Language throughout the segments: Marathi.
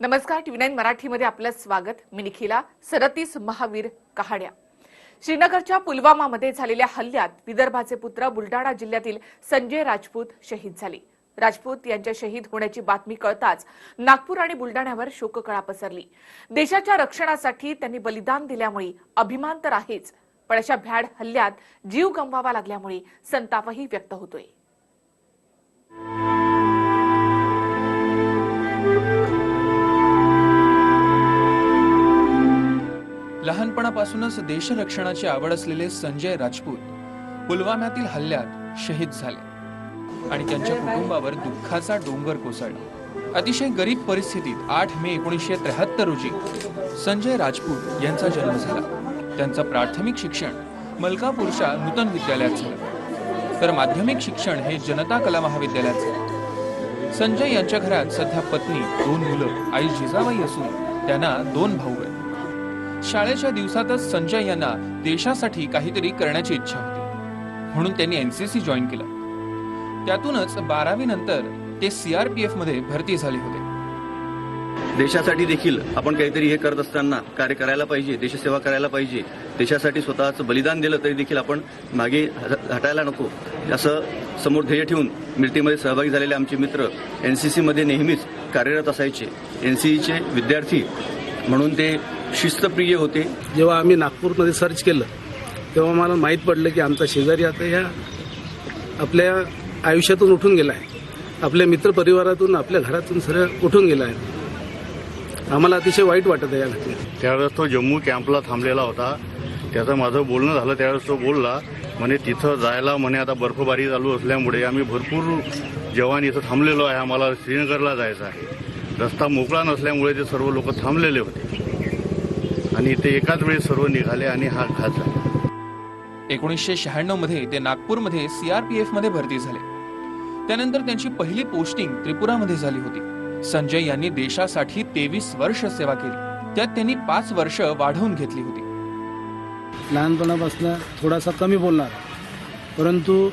नमस्कार टीव्ही नाईन मराठीमध्ये आपलं स्वागत. मी निखिला सरतीस महावीर कहाण्या. श्रीनगरच्या पुलवामामध्ये झालेल्या हल्ल्यात विदर्भाचे पुत्र बुलडाणा जिल्ह्यातील संजय राजपूत शहीद झाले. राजपूत यांच्या शहीद होण्याची बातमी कळताच नागपूर आणि बुलडाण्यावर शोककळा पसरली. देशाच्या रक्षणासाठी त्यांनी बलिदान दिल्यामुळे अभिमान तर आहेच पण अशा भ्याड हल्ल्यात जीव गमवावा लागल्यामुळे संतापही व्यक्त होतोय. लहानपणापासूनच देशरक्षणाची आवड असलेले संजय राजपूत पुलवाम्यातील हल्ल्यात शहीद झाले आणि त्यांच्या कुटुंबावर दुःखाचा डोंगर कोसळला. अतिशय गरीब परिस्थितीत आठ मे एकोणीसशे त्र्याहत्तर रोजी संजय राजपूत यांचा जन्म झाला. त्यांचं प्राथमिक शिक्षण मलकापूरच्या नूतन विद्यालयात झालं. तर माध्यमिक शिक्षण हे जनता कला महाविद्यालयात झालं. संजय यांच्या घरात सध्या पत्नी दोन मुलं आई जिजाबाई असून त्यांना दोन भाऊ आहेत. शाळेच्या दिवसातच संजय यांना देशासाठी काहीतरी करण्याची इच्छा होती. म्हणून त्यांनी एनसीसी जॉईन केलं. त्यातूनच बारावी नंतर ते सीआरपीएफमध्ये भरती झाले होते. देशासाठी देखील आपण काहीतरी हे करत असताना कार्य करायला पाहिजे देशसेवा करायला पाहिजे देशासाठी स्वतःचं बलिदान दिलं तरी देखील आपण मागे हटायला नको असं समोर ध्येय ठेवून मिळतीमध्ये सहभागी झालेले आमचे मित्र एन सी सीमध्ये नेहमीच कार्यरत असायचे. एन सी चे विद्यार्थी म्हणून ते शिस्तप्रिय होते. जेव्हा आम्ही नागपूरमध्ये सर्च केलं तेव्हा मला माहीत पडलं की आमचा शेजारी आता ह्या आपल्या आयुष्यातून उठून गेला आहे आपल्या मित्रपरिवारातून आपल्या घरातून सरळ उठून गेला आहे आम्हाला अतिशय वाईट वाटत आहे या घटनेत. त्यावेळेस तो जम्मू कॅम्पला थांबलेला होता. त्याचं माझं बोलणं झालं त्यावेळेस तो बोलला म्हणे तिथं जायला म्हणे आता बर्फबारी चालू असल्यामुळे आम्ही भरपूर जवान इथं थांबलेलो आहे. आम्हाला श्रीनगरला जायचं आहे. रस्ता मोकळा नसल्यामुळे ते सर्व लोक थांबलेले होते. आणि ते एकाच वेळी सर्व निघाले आणि हा घात झाला एकोणीसशे शहाण्णवमध्ये ते नागपूरमध्ये सीआरपीएफमध्ये भरती झाले. त्यानंतर त्यांची पहिली पोस्टिंग त्रिपुरामध्ये झाली होती. संजय यांनी देशासाठी तेवीस वर्ष सेवा केली. त्यात त्यांनी पाच वर्ष वाढवून घेतली होती. लहानपणापासून थोडासा कमी बोलणार. परंतु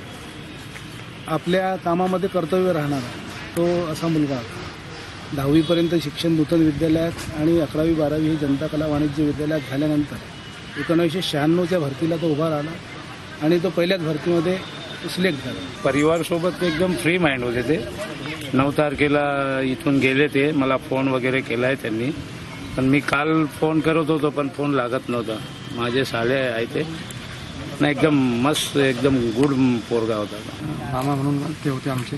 आपल्या कामामध्ये कर्तव्य राहणारा. तो असा मुलगा होता. दहावीपर्यंत शिक्षण नूतन विद्यालयात आणि अकरावी बारावी ही जनता कला वाणिज्य विद्यालयात झाल्यानंतर एकोणीसशे शहाण्णवच्या भरतीला तो उभा राहिला आणि तो पहिल्याच भरतीमध्ये सिलेक्ट झाला. परिवारसोबत एकदम फ्री माइंड होते ते. नऊ तारखेला इथून गेले ते. मला फोन वगैरे केलाय त्यांनी. पण मी काल फोन करत होतो पण फोन लागत नव्हता. माझे साले आहे ते. नाही एकदम मस्त एकदम गुड पोरगा होता. मामा म्हणून ते होते आमचे.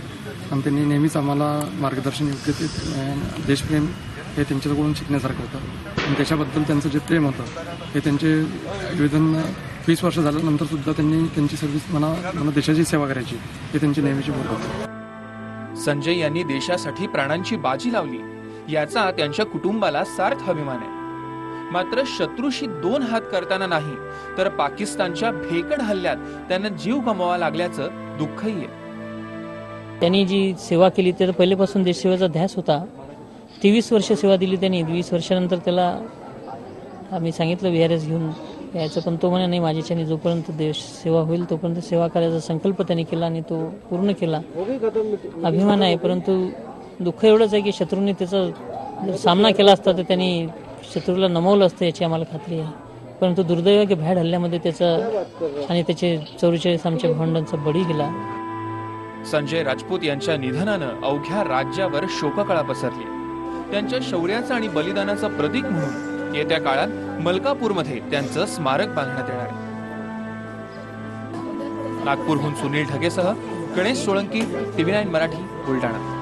आणि त्यांनी नेहमीच आम्हाला मार्गदर्शन योग्य ते देशप्रेम हे त्यांच्याकडून शिकण्यासारखं होतं. आणि त्याच्याबद्दल त्यांचं जे प्रेम होतं हे त्यांचे विविधन वीस वर्ष झाल्यानंतर सुद्धा त्यांनी त्यांची सर्व्हिस मला मला देशाची सेवा करायची हे त्यांची नेहमीची बोल होती. संजय यांनी देशासाठी प्राणांची बाजी लावली. याचा त्यांच्या कुटुंबाला सार्थ अभिमान आहे. मात्र शत्रूशी दोन हात करताना नाही तर पाकिस्तानच्या भेकड हल्ल्यात त्यांना जीव गमवावा लागल्याचं दुःखही आहे. त्यांनी जी सेवा केली तर पहिल्यापासून देशसेवेचा ध्यास होता. तेवीस वर्ष सेवा दिली त्यांनी. वीस वर्षानंतर त्याला आम्ही सांगितलं व्ही आर एस घेऊन यायचं. पण तो म्हणे नाही माझ्याच्याने जोपर्यंत देश सेवा होईल तोपर्यंत सेवा करायचा संकल्प त्यांनी केला आणि तो पूर्ण केला. अभिमान आहे परंतु दुःख एवढंच आहे की शत्रूंनी त्याचा सामना केला असता तर त्यांनी शत्रूला नमवलं असतं याची आम्हाला खात्री आहे. परंतु दुर्दैव की भ्याड हल्ल्यामध्ये त्याचा आणि त्याचे चौवेचाळीस आमच्या भावंडांचा बळी गेला. संजय राजपूत यांच्या निधनानं अवघ्या राज्यावर शोककळा पसरली. त्यांच्या शौर्याचं आणि बलिदानाचं प्रतीक म्हणून येत्या काळात मलकापूरमध्ये त्यांचं स्मारक बांधण्यात येणार आहे. नागपूरहून सुनील ढगेसह गणेश सोळंकी टीव्ही नाईन मराठी बुलढाणा.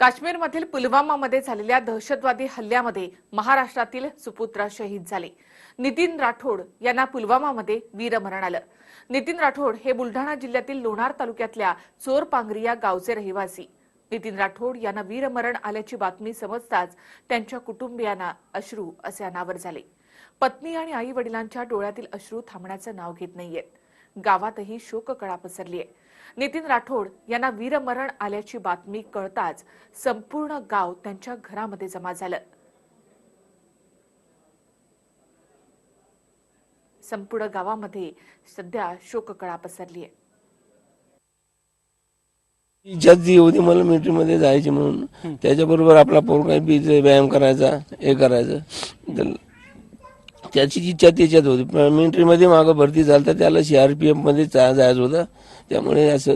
काश्मीरमधील पुलवामामध्ये झालेल्या दहशतवादी हल्ल्यामध्ये महाराष्ट्रातील सुपुत्रा शहीद झाले. नितीन राठोड यांना पुलवामामध्ये वीरमरण आलं. नितीन राठोड हे बुलढाणा जिल्ह्यातील लोणार तालुक्यातल्या चोरपांगरी या गावचे रहिवासी. नितीन राठोड यांना वीरमरण आल्याची बातमी समजताच त्यांच्या कुटुंबियांना अश्रू असे अनावर झाले. पत्नी आणि आई वडिलांच्या डोळ्यातील अश्रू थांबण्याचं नाव घेत नाहीयेत. गावातही शोककळा पसरली आहे नितीन राठोड यांना वीरमरण आल्याची बातमी कळताच संपूर्ण गाव त्यांच्या घरामध्ये जमा झालं. संपूर्ण गावामध्ये सध्या शोककळा पसरली आहे इच्छा ती होती मला मिलिटरीमध्ये जायची म्हणून त्याच्याबरोबर आपला पोरगा बी जे व्यायाम करायचा हे करायचं. तर त्याची इच्छा त्याच्यात होती. मिलिटरीमध्ये मागं भरती झालं तर त्याला सीआरपीएफमध्ये जा- जायचं होतं. त्यामुळे असं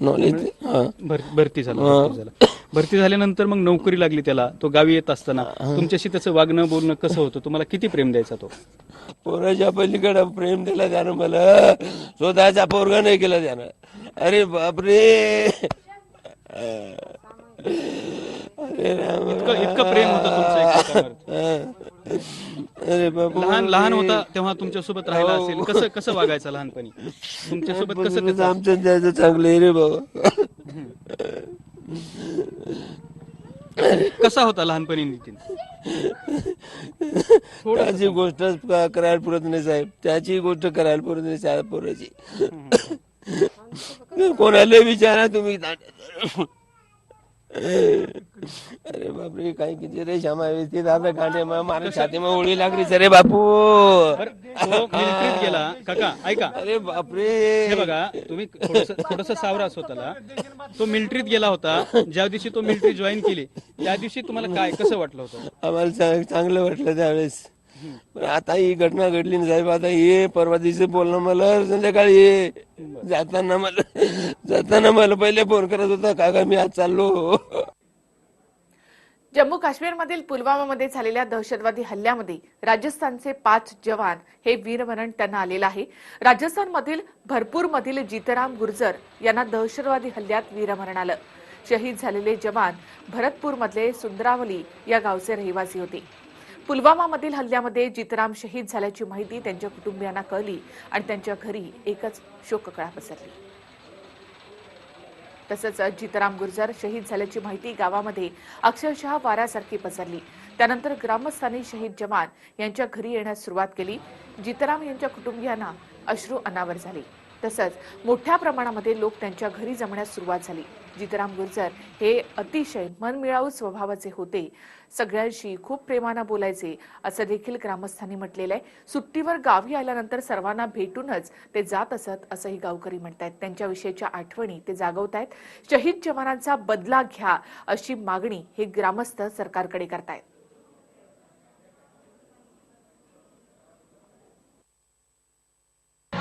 नॉलेज हा. भर- भरती झाला. भरती झाला भरती झाल्यानंतर मग नोकरी लागली त्याला. तो गावी येत असताना. तुमच्याशी त्याचं वागणं बोलणं कसं होतं? तुम्हाला किती प्रेम द्यायचा तो? पोराच्या पलीकडे प्रेम दिला त्यानं मला. स्वतःचा पोरगा नाही केला त्यानं. अरे बापरे. अरे राम. इतकं इतकं प्रेम होतं तुमचं एकमेकांवर. अरे बापू लहान लहान होता तेव्हा तुमच्यासोबत राहिला असेल. कसं कसं वागायचं लहानपणी? तुमच्यासोबत कसं आमचं त्याचं चांगलं आहे रे बाबा. कसा होता लहानपणी नितीन? त्याची गोष्ट करायला पुरत नाही साहेब. त्याची गोष्ट करायला पुरत नाही साहेब पोराची. कोणाला विचारा तुम्ही. अरे बापरे काय किती रे श्यामा व्यवस्थित. आता कांडे माझ्या छातीमा ओळी लागली सरे बापू. गेला. काका ऐका. अरे बापरे. हे बघा तुम्ही थोडस सावरा स्वतःला तो मिलिटरीत गेला होता. ज्या दिवशी तो मिलिटरी जॉईन केली त्या दिवशी तुम्हाला काय कसं वाटलं होतं? आम्हाला चांग- चांगलं वाटलं त्यावेळेस. पण आता ही घटना घडली ना साहेब आता ये परवा दिवशी बोलणं मला संध्याकाळी ये जाताना मला जाताना मला पहिले फोन करत होता काका मी आज चाललो. जम्मू काश्मीरमधील पुलवामामध्ये झालेल्या दहशतवादी हल्ल्यामध्ये राजस्थानचे पाच जवान हे वीरमरण त्यांना आलेलं आहे. राजस्थानमधील भरपूरमधील जीतराम गुर्जर यांना दहशतवादी हल्ल्यात वीरमरण आलं. शहीद झालेले जवान भरतपूरमधले सुंदरावली या गावचे रहिवासी होते. पुलवामामधील हल्ल्यामध्ये जितराम शहीद झाल्याची माहिती त्यांच्या कुटुंबियांना कळली आणि त्यांच्या घरी एकच शोककळा पसरली. तसंच जितराम गुर्जर शहीद झाल्याची माहिती गावामध्ये अक्षरशः वाऱ्यासारखी पसरली. त्यानंतर ग्रामस्थांनी शहीद जवान यांच्या घरी येण्यास सुरुवात केली. जितराम यांच्या कुटुंबियांना अश्रू अनावर झाले. तसंच मोठ्या प्रमाणामध्ये लोक त्यांच्या घरी जमण्यास सुरुवात झाली. जितराम गुर्जर हे अतिशय मनमिळावू स्वभावाचे होते. सगळ्यांशी खूप प्रेमानं बोलायचे असं देखील ग्रामस्थांनी म्हटलेलं आहे. सुट्टीवर गावी आल्यानंतर सर्वांना भेटूनच ते जात असत असंही गावकरी म्हणतायत. त्यांच्याविषयीच्या आठवणी ते जागवत आहेत शहीद जवानांचा बदला घ्या अशी मागणी हे ग्रामस्थ सरकारकडे करतायत.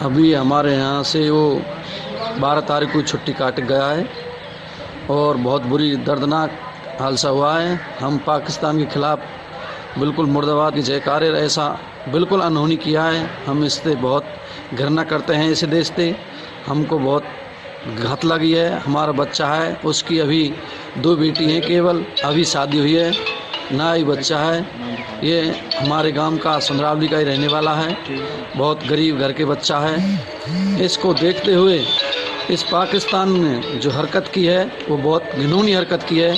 अभी हमारे यहाँ से वो बारह तारीख को छुट्टी काट गया है और बहुत बुरी दर्दनाक हादसा हुआ है। हम पाकिस्तान के खिलाफ बिल्कुल मुर्दाबाद की जयकारे ऐसा बिल्कुल अनहोनी किया है। हम इससे बहुत घृणा करते हैं इस देश से। हमको बहुत घात लगी है। हमारा बच्चा है, उसकी अभी दो बेटी हैं केवल। अभी शादी हुई है। ना ही बच्चा है। ये हमारे गांव का सुंदरावली का ही रहने वाला है। बहुत गरीब घर के बच्चा है। इसको देखते हुए इस पाकिस्तान ने जो हरकत की है वो बहुत घिनौनी हरकत की है।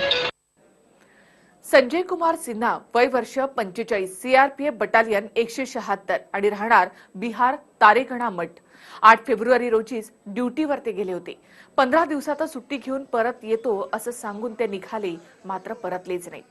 संजय कुमार सिन्हा वय वर्ष पंचेचाळीस सीआरपीएफ बटालियन एकशे शहात्तर आणि राहणार बिहार तारेगणा मठ. आठ फेब्रुवारी रोजीच ड्युटीवर ते गेले होते. पंधरा दिवसातच सुट्टी घेऊन परत येतो असं सांगून ते निघाले मात्र परतलेच नाही.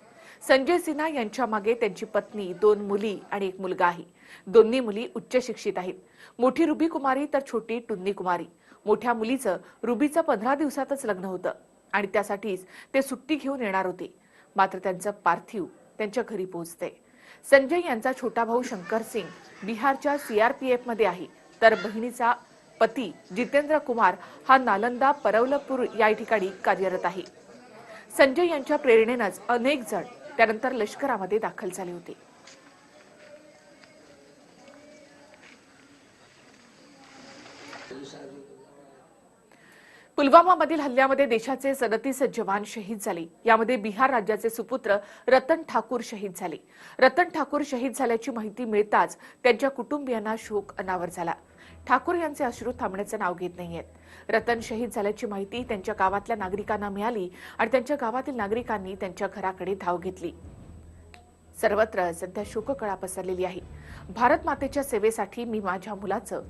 संजय सिन्हा यांच्या मागे त्यांची पत्नी दोन मुली आणि एक मुलगा आहे. दोन्ही मुली उच्च शिक्षित आहेत. मोठी रुबी कुमारी तर छोटी टुन्नी कुमारी. मोठ्या मुलीचं रुबीचं पंधरा दिवसातच लग्न होतं आणि त्यासाठीच ते सुट्टी घेऊन येणार होते. मात्र त्यांचं पार्थिव त्यांच्या घरी पोहोचते संजय यांचा छोटा भाऊ शंकर सिंग बिहारच्या सीआरपीएफमध्ये आहे. तर बहिणीचा पती जितेंद्र कुमार हा नालंदा परवलपूर या ठिकाणी कार्यरत आहे. संजय यांच्या प्रेरणेनंच अनेक जण त्यानंतर लष्करामध्ये दाखल झाले होते. पुलवामामधील हल्ल्यामध्ये देशाचे सदतीस जवान शहीद झाले. यामध्ये बिहार राज्याचे सुपुत्र रतन ठाकूर शहीद झाले. रतन ठाकूर शहीद झाल्याची माहिती मिळताच त्यांच्या कुटुंबियांना शोक अनावर झाला. ठाकूर यांचे अश्रू थांबण्याचं नाव घेत नाहीयेत. रतन शहीद झाल्याची माहिती त्यांच्या गावातल्या नागरिकांना मिळाली आणि त्यांच्या गावातील नागरिकांनी त्यांच्या घराकडे धाव घेतली. सर्वत्र सध्या शोककळा पसरलेली आहे. भारत मातेच्या सेवेसाठी मी माझ्या मुलाचं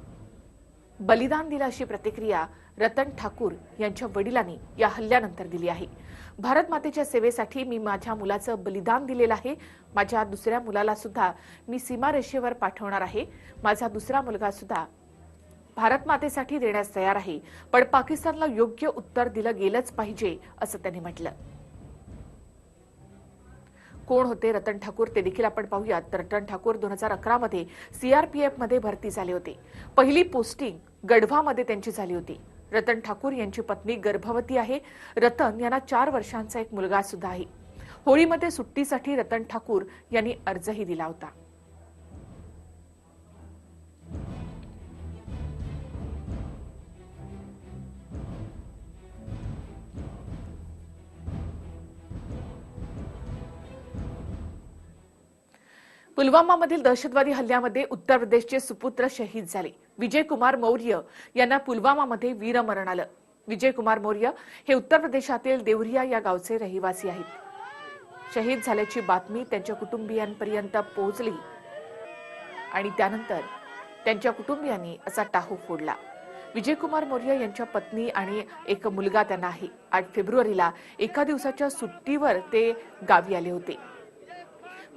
बलिदान दिलं अशी प्रतिक्रिया रतन ठाकूर यांच्या वडिलांनी या हल्ल्यानंतर दिली आहे. भारत मातेच्या सेवेसाठी मी माझ्या मुलाचं बलिदान दिलेलं आहे. माझ्या दुसऱ्या मुलाला सुद्धा मी सीमारेषेवर पाठवणार आहे. माझा दुसरा मुलगा सुद्धा भारत मातेसाठी देण्यास तयार आहे पण पाकिस्तानला योग्य उत्तर दिलं गेलंच पाहिजे असं त्यांनी म्हटलं. कोण होते? रतन ठाकूर. ते देखील आपण पाहूयात. तर रतन ठाकूर दोन हजार अकरा मध्ये सीआरपीएफमध्ये भरती झाले होते. पहिली पोस्टिंग गढवामध्ये त्यांची झाली होती. रतन ठाकूर यांची पत्नी गर्भवती आहे. रतन यांना चार वर्षांचा एक मुलगा सुद्धा आहे. होळीमध्ये सुट्टीसाठी रतन ठाकूर यांनी अर्जही दिला होता. पुलवामामधील दहशतवादी हल्ल्यामध्ये उत्तर प्रदेशचे सुपुत्र शहीद झाले. विजय कुमार मौर्य यांना पुलवामामध्ये वीरमरण आलं. विजय कुमार मौर्य हे उत्तर प्रदेशातील देवरिया या गावचे रहिवासी आहेत. शहीद झाल्याची बातमी त्यांच्या कुटुंबियांपर्यंत पोहोचली आणि त्यानंतर त्यांच्या कुटुंबियांनी असा टाहू फोडला. विजयकुमार मौर्य यांच्या पत्नी आणि एक मुलगा त्यांना आहे. आठ फेब्रुवारीला एका दिवसाच्या सुट्टीवर ते गावी आले होते.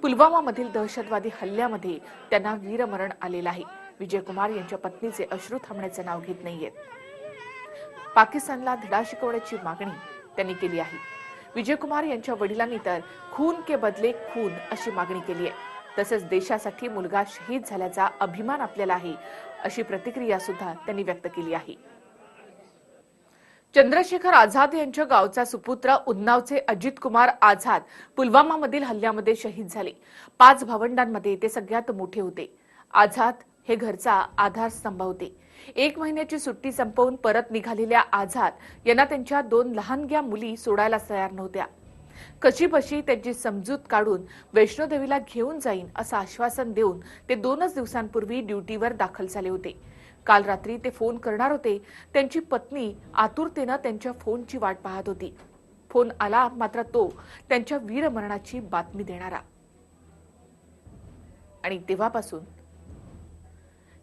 पुलवामामधील दहशतवादी हल्ल्यामध्ये त्यांना वीरमरण आलेलं आहे. विजयकुमार यांच्या पत्नीचे अश्रू थांबण्याचं नाव घेत नाहीयेत. पाकिस्तानला धडा शिकवण्याची मागणी त्यांनी केली आहे. विजयकुमार यांच्या वडिलांनी तर खून के बदले खून अशी मागणी केली आहे. तसंच देशासाठी मुलगा शहीद झाल्याचा अभिमान आपल्याला आहे अशी प्रतिक्रिया सुद्धा त्यांनी व्यक्त केली आहे. चंद्रशेखर आझाद यांच्या गावचा सुपुत्र उन्नावचे अजित कुमार आझाद पुलवामामधील हल्ल्यामध्ये शहीद झाले. पाच भावंडांमध्ये ते सगळ्यात मोठे होते. आझाद हे घरचा आधारस्तंभ होते. एक महिन्याची सुट्टी संपवून परत निघालेल्या आझाद यांना त्यांच्या दोन लहानग्या मुली सोडायला तयार नव्हत्या. कशीबशी त्यांची समजूत काढून वैष्णोदेवीला घेऊन जाईन असं आश्वासन देऊन ते दोनच दिवसांपूर्वी ड्युटीवर दाखल झाले होते. काल रात्री ते फोन करणार होते. त्यांची पत्नी आतुरतेनं त्यांच्या फोनची वाट पाहत होती. फोन आला मात्र तो त्यांच्या वीरमरणाची बातमी देणारा. आणि तेव्हापासून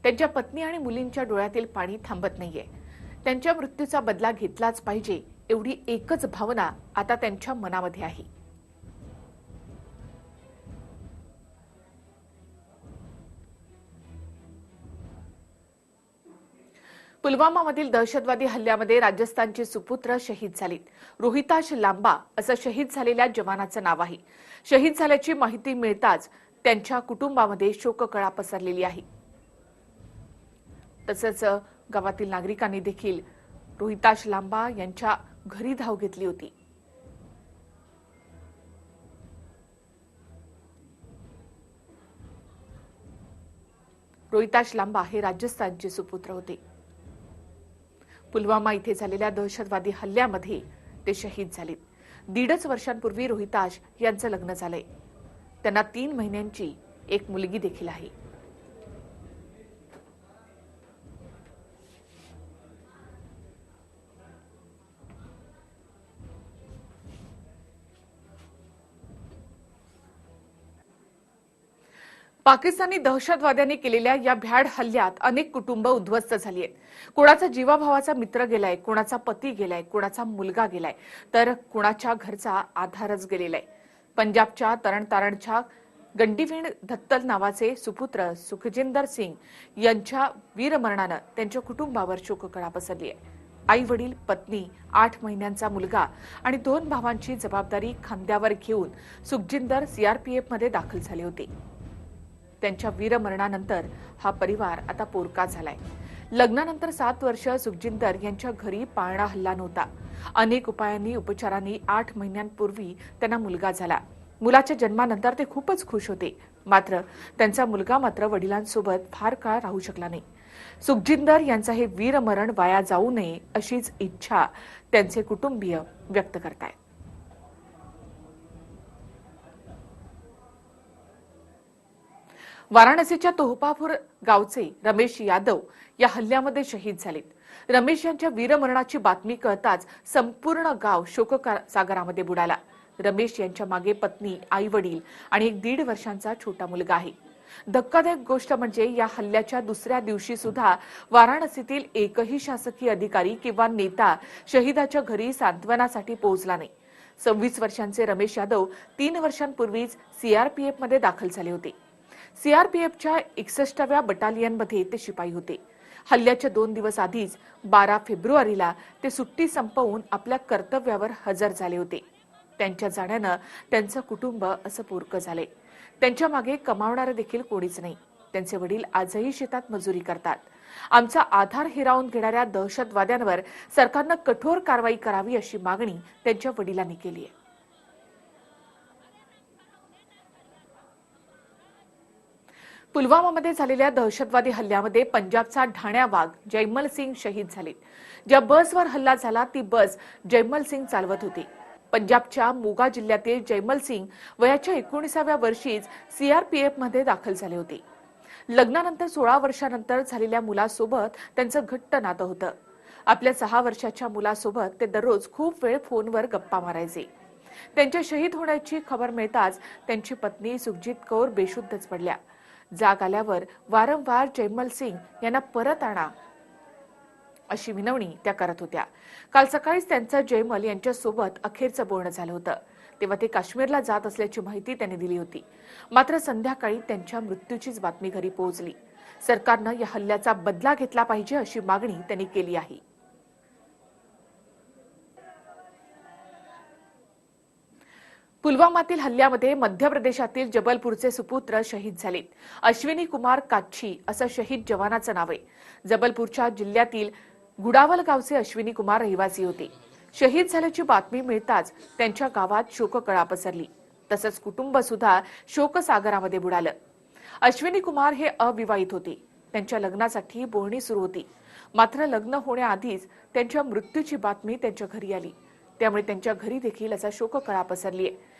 त्यांच्या पत्नी आणि मुलींच्या डोळ्यातील पाणी थांबत नाहीये. त्यांच्या मृत्यूचा बदला घेतलाच पाहिजे एवढी एकच भावना आता त्यांच्या मनामध्ये आहे. पुलवामामधील दहशतवादी हल्ल्यामध्ये राजस्थानचे सुपुत्र शहीद झालेत रोहिताश लांबा असं शहीद झालेल्या जवानाचं नाव आहे. शहीद झाल्याची माहिती मिळताच त्यांच्या कुटुंबामध्ये शोककळा पसरलेली आहे. तसंच गावातील नागरिकांनी देखील रोहिताश लांबा यांच्या घरी धाव घेतली होती. रोहिताश लांबा हे राजस्थानचे सुपुत्र होते. पुलवामा इथे झालेल्या दहशतवादी हल्ल्यामध्ये ते शहीद झालेत. दीडच वर्षांपूर्वी रोहिताश यांचं लग्न झालंय. त्यांना तीन महिन्यांची एक मुलगी देखील आहे. पाकिस्तानी दहशतवाद्यांनी केलेल्या या भ्याड हल्ल्यात अनेक कुटुंब उद्ध्वस्त झाली आहेत कोणाचा जीवाभावाचा मित्र गेलाय कोणाचा पती गेलाय कोणाचा मुलगा गेलाय तर कुणाच्या घरचा आधारच गेलेला आहे पंजाबच्या तरणतारणच्या गंडीवीण धत्तल नावाचे सुपुत्र सुखजिंदर सिंग यांच्या वीरमरणानं त्यांच्या कुटुंबावर शोककळा पसरली आहे आई वडील पत्नी आठ महिन्यांचा मुलगा आणि दोन भावांची जबाबदारी खांद्यावर घेऊन सुखजिंदर सीआरपीएफमध्ये दाखल झाले होते. त्यांच्या वीरमरणानंतर हा परिवार आता पोरका झालाय. लग्नानंतर सात वर्ष सुखजिंदर यांच्या घरी पाळणा हल्ला नव्हता. अनेक उपायांनी उपचारांनी आठ महिन्यांपूर्वी त्यांना मुलगा झाला. मुलाच्या जन्मानंतर ते खूपच खुश होते. मात्र त्यांचा मुलगा मात्र वडिलांसोबत फार काळ राहू शकला नाही. सुखजिंदर यांचं हे वीरमरण वाया जाऊ नये अशीच इच्छा त्यांचे कुटुंबीय व्यक्त करतायत. वाराणसीच्या तोहपापूर गावचे रमेश यादव या हल्ल्यामध्ये शहीद झालेत. रमेश यांच्या वीरमरणाची बातमी कळताच संपूर्ण गाव शोकसागरामध्ये बुडाला. रमेश यांच्या मागे पत्नी आई वडील आणि एक दीड वर्षांचा छोटा मुलगा आहे. धक्कादायक गोष्ट म्हणजे या हल्ल्याच्या दुसऱ्या दिवशी सुद्धा वाराणसीतील एकही शासकीय अधिकारी किंवा नेता शहीदाच्या घरी सांत्वनासाठी पोहोचला नाही. सव्वीस वर्षांचे रमेश यादव तीन वर्षांपूर्वीच सीआरपीएफमध्ये दाखल झाले होते. सीआरपीएफच्या एकसष्टाव्या बटालियनमध्ये ते शिपाई होते. हल्ल्याच्या दोन दिवस आधीच बारा फेब्रुवारीला ते सुट्टी संपवून आपल्या कर्तव्यावर हजर झाले होते. त्यांच्या जाण्यानं त्यांचं कुटुंब असं पोरकं झाले. त्यांच्या मागे कमावणारं देखील कोणीच नाही. त्यांचे वडील आजही शेतात मजुरी करतात. आमचा आधार हिरावून घेणाऱ्या दहशतवाद्यांवर सरकारनं कठोर कारवाई करावी अशी मागणी त्यांच्या वडिलांनी केली आहे. पुलवामामध्ये झालेल्या दहशतवादी हल्ल्यामध्ये पंजाबचा ढाण्या वाघ जैमल सिंग शहीद झाले ज्या बसवर हल्ला झाला ती बस जैमल सिंग चालवत होती. पंजाबच्या मोगा जिल्ह्यातील जैमल सिंग वयाच्या एकोणीसाव्या वर्षीच सीआरपीएफमध्ये दाखल झाले होते. लग्नानंतर सोळा वर्षानंतर झालेल्या मुलासोबत त्यांचं घट्ट नातं होतं. आपल्या सहा वर्षाच्या मुलासोबत ते दररोज खूप वेळ फोनवर गप्पा मारायचे. त्यांच्या शहीद होण्याची खबर मिळताच त्यांची पत्नी सुखजित कौर बेशुद्धच पडल्या. जाग आल्यावर वारंवार जैमल सिंग यांना परत आणा अशी विनवणी त्या करत होत्या. काल सकाळीच त्यांचं जयमल यांच्यासोबत अखेरचं बोलणं झालं होतं. तेव्हा ते काश्मीरला जात असल्याची माहिती त्यांनी दिली होती. मात्र संध्याकाळी त्यांच्या मृत्यूचीच बातमी घरी पोहोचली. सरकारनं या हल्ल्याचा बदला घेतला पाहिजे अशी मागणी त्यांनी केली आहे. पुलवामातील हल्ल्यामध्ये मध्य प्रदेशातील जबलपूरचे सुपुत्र शहीद झालेत. अश्विनी कुमार काच्छी असं शहीद जवानाचं नाव आहे. जबलपूरच्या जिल्ह्यातील गुडावल गावचे अश्विनी कुमार रहिवासी होते. शहीद झाल्याची बातमी मिळताच त्यांच्या गावात शोककळा पसरली. तसंच कुटुंब सुद्धा शोकसागरामध्ये बुडालं. अश्विनी कुमार हे अविवाहित होते. त्यांच्या लग्नासाठी बोलणी सुरू होती. मात्र लग्न होण्याआधीच त्यांच्या मृत्यूची बातमी त्यांच्या घरी आली. त्यामुळे त्यांच्या घरी देखील असा शोककळा पसरली आहे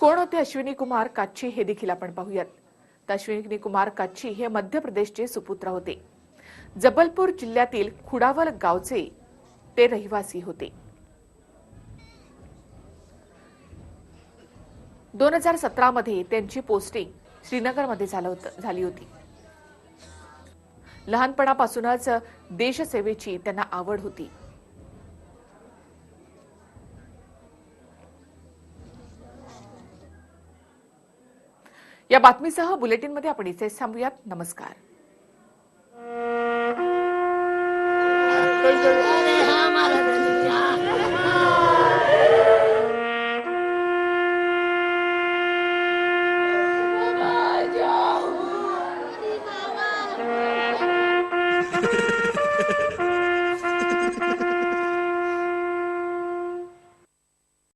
कोण होते अश्विनी कुमार काच्छी हे देखील आपण पाहूयात. तर अश्विनी कुमार काच्छी हे मध्य प्रदेशचे सुपुत्र होते. जबलपूर जिल्ह्यातील खुडावल गावचे ते रहिवासी होते. दोन हजार सतरा मध्ये त्यांची पोस्टिंग श्रीनगरमध्ये झालं होतं झाली होती. लहानपणापासूनच देशसेवेची त्यांना आवड होती. या बातमीसह बुलेटिनमध्ये आपण इथेच थांबूयात. नमस्कार.